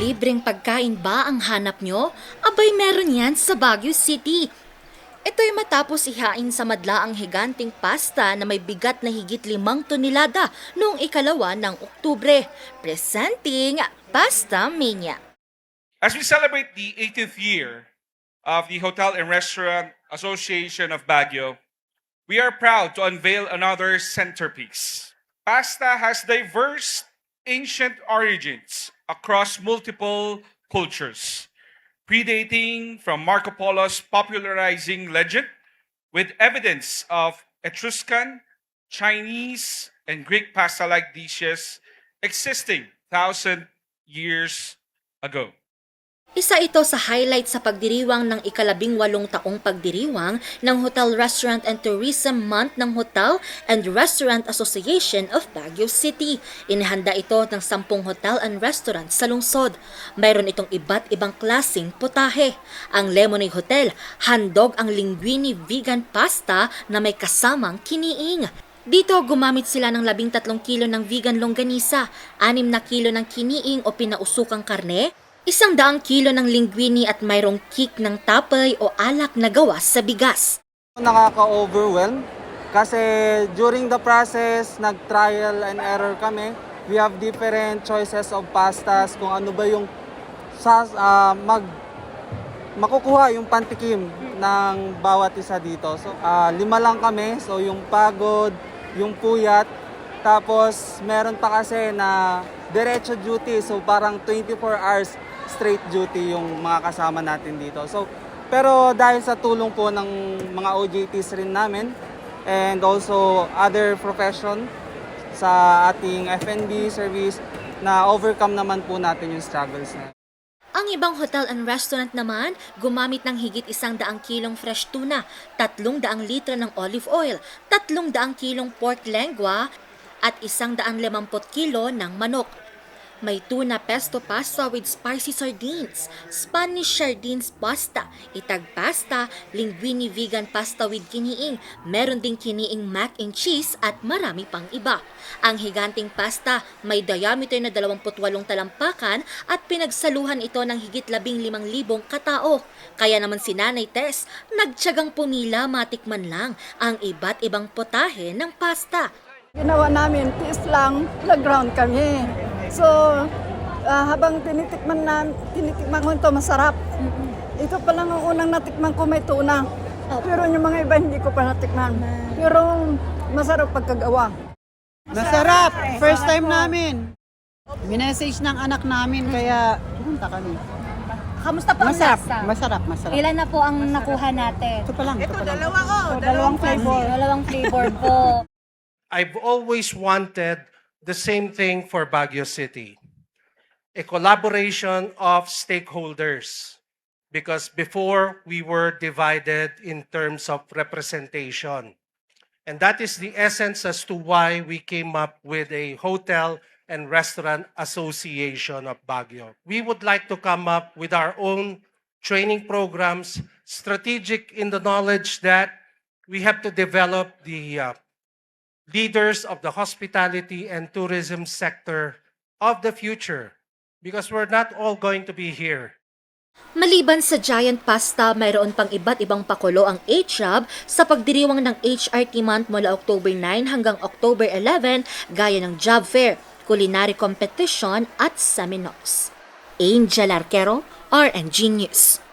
Libreng pagkain ba ang hanap nyo? Abay meron yan sa Baguio City. Ito'y matapos ihain sa madla ang higanting pasta na may bigat na higit limang tonelada noong ikalawa ng Oktubre. Presenting Pasta Mania. As we celebrate the 80th year of the Hotel and Restaurant Association of Baguio, we are proud to unveil another centerpiece. Pasta has diverse ancient origins across multiple cultures, predating from Marco Polo's popularizing legend with evidence of Etruscan, Chinese, and Greek pasta-like dishes existing thousand years ago. Isa ito sa highlight sa pagdiriwang ng ikalabing walong taong pagdiriwang ng Hotel Restaurant and Tourism Month ng Hotel and Restaurant Association of Baguio City. Inihanda ito ng sampung hotel and restaurant sa lungsod. Mayroon itong iba't ibang klasing putahe. Ang Lemonade Hotel, handog ang linguine vegan pasta na may kasamang kiniing. Dito, gumamit sila ng 13 kilo ng vegan longganisa, 6 na kilo ng kiniing o pinausukang karne, isang daang kilo ng linguine at mayroong kick ng tapay o alak na gawa sa bigas. Nakaka-overwhelm kasi during the process, nag-trial and error kami. We have different choices of pastas kung ano ba yung sa, ah, mag makukuha yung pantikim ng bawat isa dito. So, ah, lima lang kami. So, yung pagod, yung puyat, tapos meron pa kasi na diretso duty. So, parang 24 hours straight duty yung mga kasama natin dito. So, pero dahil sa tulong po ng mga OJTs rin namin and also other profession sa ating F&B service na overcome naman po natin yung struggles na. Ang ibang hotel and restaurant naman, gumamit ng higit isang daang kilong fresh tuna, tatlong daang litro ng olive oil, tatlong daang kilong pork lengua, at isang daang limamput kilo ng manok. May tuna pesto pasta with spicy sardines, Spanish sardines pasta, itag pasta, linguine vegan pasta with kiniing, meron ding kiniing mac and cheese at marami pang iba. Ang higanting pasta may diameter na 28 talampakan at pinagsaluhan ito ng higit 15,000 katao. Kaya naman si Nanay Tess, nagtyagang pumila matikman lang ang iba't ibang potahe ng pasta. Ginawa namin, tiis lang, playground kami. So, ah, habang tinitikman na, tinitikman ko ito, masarap. Ito pa lang ang unang natikman ko may tuna. Pero yung mga iba hindi ko pa natikman. Pero masarap pagkagawa. Masarap! First time namin. Minessage ng anak namin kaya pumunta kami. Kamusta po ang Masarap, lasa? masarap, masarap. Ilan na po ang nakuha natin? Ito pa lang, ito pa lang. So, dalawang flavor. Dalawang flavor po. I've always wanted the same thing for Baguio City a collaboration of stakeholders. Because before we were divided in terms of representation. And that is the essence as to why we came up with a hotel and restaurant association of Baguio. We would like to come up with our own training programs, strategic in the knowledge that we have to develop the uh, leaders of the hospitality and tourism sector of the future because we're not all going to be here. Maliban sa giant pasta, mayroon pang iba't ibang pakulo ang HRAB sa pagdiriwang ng HRT month mula October 9 hanggang October 11 gaya ng job fair, culinary competition at seminars. Angel Arquero, RNG News.